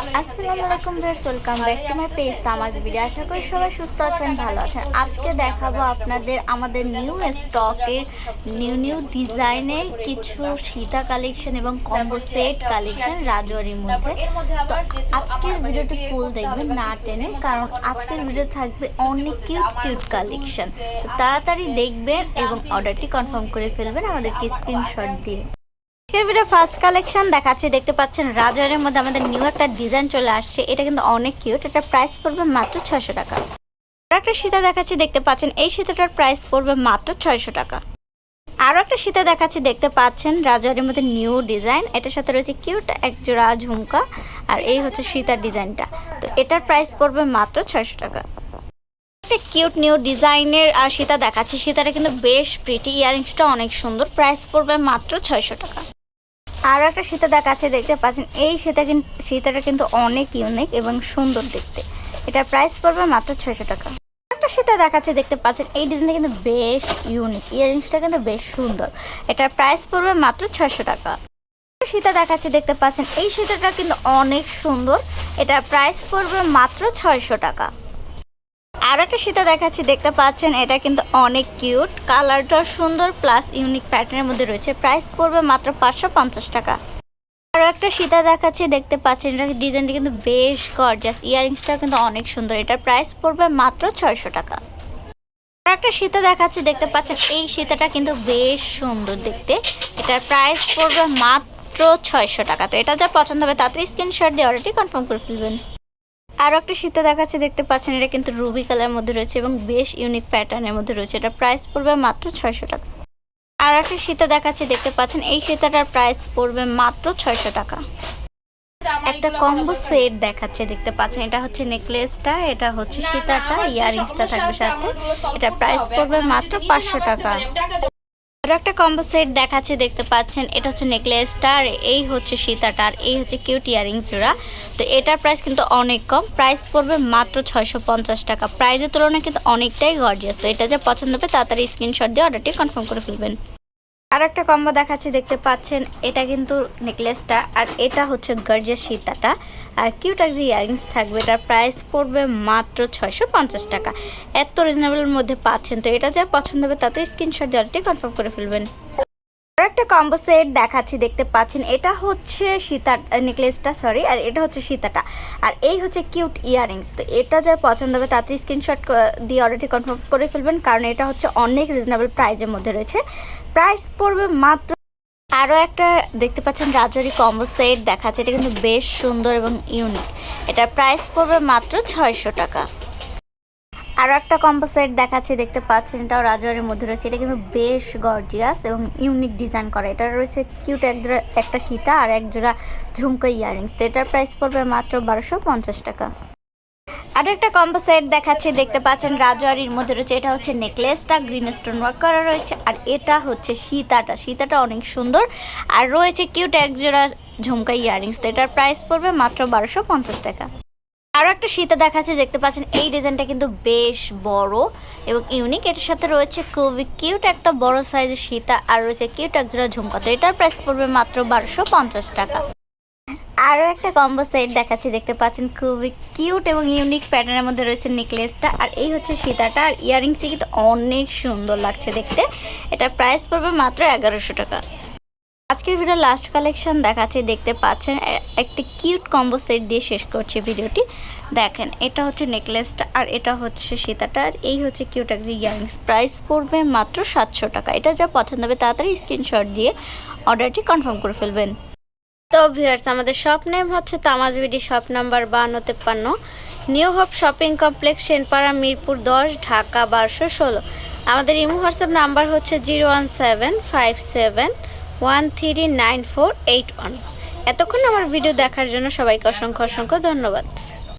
আসসালামু আলাইকুম viewers, welcome back to my page তামাজ video. আশা করি সবাই সুস্থ আছেন, ভালো আছেন। আজকে দেখাবো আপনাদের আমাদের নিউ স্টকের নিউ নিউ ডিজাইনের কিছু সীতা কালেকশন এবং কম্বো সেট কালেকশন রাজওয়ারির মধ্যে। তো আজকের ভিডিওটি ফুল দেখবেন, না টেনে, কারণ আজকের ভিডিও থাকবে অনেক কিউট কিউট কালেকশন। তো তাড়াতাড়ি দেখবেন এবং অর্ডারটি কনফার্ম করে ফেলবেন। আমাদেরকে স্ক্রিনশট দিয়ে। ভিডিও ফার্স্ট কালেকশন দেখাচ্ছি, দেখতে পাচ্ছেন রাজওয়ারের মধ্যে আমাদের নিউ একটা ডিজাইন চলে আসছে, এটা কিন্তু অনেক কিউট এটা প্রাইস পড়বে মাত্র ছয়শো টাকা। আর একটা সীতা দেখাচ্ছি, দেখতে পাচ্ছেন, এই সীতাটার প্রাইস পড়বে মাত্র ছয়শো টাকা। আরও একটা সীতা দেখাচ্ছি, দেখতে পাচ্ছেন রাজওয়ারের মধ্যে নিউ ডিজাইন এটার সাথে রয়েছে কিউট এক জোড়া ঝুমকা, আর এই হচ্ছে সীতার ডিজাইনটা তো এটার প্রাইস পড়বে মাত্র ছয়শো টাকা। একটা কিউট নিউ ডিজাইনের সীতা দেখাচ্ছি, সীতাটা কিন্তু বেশ প্রিটি ইয়ারিংসটা অনেক সুন্দর প্রাইস পড়বে মাত্র ছয়শো টাকা। আর একটা সীতা দেখাচ্ছে দেখতে পাচ্ছেন। এই সীতা কিন্তু সীতাটা কিন্তু অনেক ইউনিক এবং সুন্দর দেখতে। এটার প্রাইস পড়বে মাত্র ছয়শো টাকা। একটা সীতা দেখাচ্ছে দেখতে পাচ্ছেন। এই ডিজাইনটা কিন্তু বেশ ইউনিক ইয়ারিংসটা কিন্তু বেশ সুন্দর। এটার প্রাইস পড়বে মাত্র ছয়শো টাকা। সীতা দেখাচ্ছে দেখতে পাচ্ছেন। এই সীতাটা কিন্তু অনেক সুন্দর। এটার প্রাইস পড়বে মাত্র ছয়শো টাকা। আর একটা সীতা দেখাচ্ছি, দেখতে পাচ্ছেন, এটা কিন্তু অনেক কিউট। কালারটা সুন্দর, প্লাস ইউনিক প্যাটার্নের মধ্যে রয়েছে। প্রাইস পড়বে মাত্র পাঁচশো পঞ্চাশ টাকা। আরও একটা সীতা দেখাচ্ছি, দেখতে পাচ্ছেন এটা ডিজাইনটা কিন্তু বেশ গর্জাস ইয়ারিংসটা কিন্তু অনেক সুন্দর। এটার প্রাইস পড়বে মাত্র ছয়শো টাকা। আর একটা সীতা দেখাচ্ছি, দেখতে পাচ্ছেন, এই সীতাটা কিন্তু বেশ সুন্দর দেখতে। এটার প্রাইস পড়বে মাত্র ছয়শো টাকা। তো এটা যা পছন্দ হবে তাড়াতাড়ি স্ক্রিনশট দিয়ে অর্ডারটি কনফার্ম করে ফেলবেন। আরও একটা সীতা দেখাচ্ছে, দেখতে পাচ্ছেন, এটা কিন্তু রুবি কালার মধ্যে রয়েছে এবং বেশ ইউনিক প্যাটার্নের মধ্যে রয়েছে। এটা প্রাইস পড়বে মাত্র ছয়শো টাকা। আর একটা সীতা দেখাচ্ছে, দেখতে পাচ্ছেন, এই সীতাটার প্রাইস পড়বে মাত্র ছয়শো টাকা। একটা কম্বো সেট দেখাচ্ছে, দেখতে পাচ্ছেন, এটা হচ্ছে নেকলেসটা এটা হচ্ছে সীতাটা, ইয়ারিংসটা থাকবে সাথে। এটা প্রাইস পড়বে মাত্র পাঁচশো টাকা। আরও একটা কম্বো সেট দেখাচ্ছে, দেখতে পাচ্ছেন, এটা হচ্ছে নেকলেসটা আর এই হচ্ছে সীতাটা আর এই হচ্ছে কিউট ইয়ারিং জোড়া। তো এটার প্রাইস কিন্তু অনেক কম প্রাইস পড়বে মাত্র ছয়শো পঞ্চাশ টাকা। প্রাইসের তুলনায় কিন্তু অনেকটাই গর্জিয়াস তো এটা যা পছন্দ হবে, তাড়াতাড়ি স্ক্রিনশট দিয়ে অর্ডারটি কনফার্ম করে ফেলবেন। আর একটা কম্বো দেখাচ্ছি, দেখতে পাচ্ছেন, এটা কিন্তু নেকলেসটা, আর এটা হচ্ছে গর্জের সীতাটা, আর কিউটাক যে ইয়ারিংস থাকবে, এটার প্রাইস পড়বে মাত্র ছয়শো পঞ্চাশ টাকা। এত রিজনেবলের মধ্যে পাচ্ছেন, তো এটা যা পছন্দ হবে তাতে স্ক্রিনশট অর্ডারটি কনফার্ম করে ফেলবেন। একটা কম্বো সেট দেখাচ্ছি, দেখতে পাচ্ছেন। এটা হচ্ছে সীতা নেকলেসটা সরি আর এটা হচ্ছে সীতাটা। আর এই হচ্ছে কিউট ইয়ারিংস তো এটা যার পছন্দ হবে, তাতে স্ক্রিনশট দিয়ে অর্ডারটি কনফার্ম করে ফেলবেন, কারণ এটা হচ্ছে অনেক রিজনেবল প্রাইজের মধ্যে রয়েছে। প্রাইস পড়বে মাত্র আরও একটা, দেখতে পাচ্ছেন, রাজরি কম্বো সেট দেখাচ্ছে। এটা কিন্তু বেশ সুন্দর এবং ইউনিক এটার প্রাইস পড়বে মাত্র ছয়শো টাকা। আরও একটা কম্বো সেট দেখাচ্ছি, দেখতে পাচ্ছেন, এটাও রাজওয়ারের মধ্যে রয়েছে। এটা কিন্তু বেশ গর্জিয়াস এবং ইউনিক ডিজাইন করা। এটা রয়েছে কিউট এক জোড়া, একটা সীতা আর এক জোড়া ঝুমকা ইয়ারিংস তো এটার প্রাইস পড়বে মাত্র বারোশো পঞ্চাশ টাকা। আর একটা কম্বো সেট দেখাচ্ছি, দেখতে পাচ্ছেন রাজওয়ারির মধ্যে রয়েছে। এটা হচ্ছে নেকলেসটা গ্রিন স্টোন ওয়ার্ক করা রয়েছে। আর এটা হচ্ছে সীতাটা। সীতাটা অনেক সুন্দর। আর রয়েছে কিউট এক জোড়া ঝুমকা ইয়ারিংস তো এটার প্রাইস পড়বে মাত্র বারোশো পঞ্চাশ টাকা। আরও একটা সীতা দেখাচ্ছে, দেখতে পাচ্ছেন, এই ডিজাইনটা কিন্তু বেশ বড় এবং ইউনিক এটার সাথে রয়েছে খুবই কিউট একটা বড় সাইজের সীতা আর রয়েছে কিউট এক জোড়া ঝুমকা তো এটার প্রাইস পড়বে মাত্র বারোশো টাকা। আরও একটা কম্বো সেট দেখাচ্ছি, দেখতে পাচ্ছেন, খুবই কিউট এবং ইউনিক প্যাটার্নের মধ্যে রয়েছে নেকলেসটা আর এই হচ্ছে সীতাটা, আর ইয়ারিংসটি কিন্তু অনেক সুন্দর লাগছে দেখতে। এটা প্রাইস পড়বে মাত্র এগারোশো টাকা। আজকের ভিডিও লাস্ট কালেকশন দেখাচ্ছে, দেখতে পাচ্ছেন একটি কিউট কম্বো সেট দিয়ে শেষ করছি ভিডিওটি দেখেন, এটা হচ্ছে নেকলেসটা আর এটা হচ্ছে সীতাটা আর এই হচ্ছে কিউট একটা ইয়ারিংস প্রাইস পড়বে মাত্র সাতশো টাকা। এটা যা পছন্দ হবে তাড়াতাড়ি স্ক্রিনশট দিয়ে অর্ডারটি কনফার্ম করে ফেলবেন। তো ভিউয়ার্স আমাদের শপ নেম হচ্ছে তামাজ বিডি শপ নাম্বার বান্ন তেপ্পান্ন new hope shopping complex Senpara Mirpur দশ, ঢাকা বারোশো ষোলো। আমাদের ইমো হোয়াটসঅ্যাপ নাম্বার হচ্ছে zero one seven five seven one three nine four eight one এতক্ষণ আমার ভিডিও দেখার জন্য সবাইকে অসংখ্য অসংখ্য ধন্যবাদ।